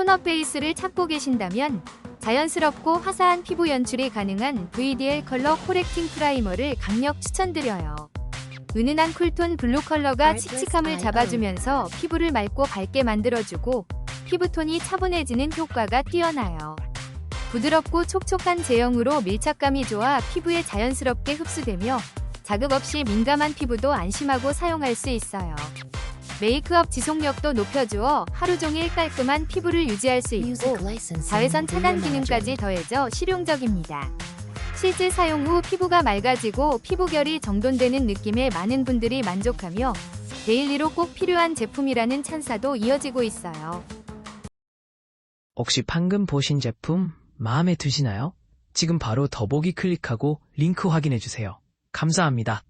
톤업 베이스를 찾고 계신다면 자연스럽고 화사한 피부 연출이 가능한 VDL 컬러 코렉팅 프라이머를 강력 추천드려요. 은은한 쿨톤 블루 컬러가 칙칙함을 잡아주면서 피부를 맑고 밝게 만들어주고 피부톤이 차분해지는 효과가 뛰어나요. 부드럽고 촉촉한 제형으로 밀착감이 좋아 피부에 자연스럽게 흡수되며 자극 없이 민감한 피부도 안심하고 사용할 수 있어요. 메이크업 지속력도 높여주어 하루 종일 깔끔한 피부를 유지할 수 있고 자외선 차단 기능까지 더해져 실용적입니다. 실제 사용 후 피부가 맑아지고 피부결이 정돈되는 느낌에 많은 분들이 만족하며 데일리로 꼭 필요한 제품이라는 찬사도 이어지고 있어요. 혹시 방금 보신 제품 마음에 드시나요? 지금 바로 더보기 클릭하고 링크 확인해주세요. 감사합니다.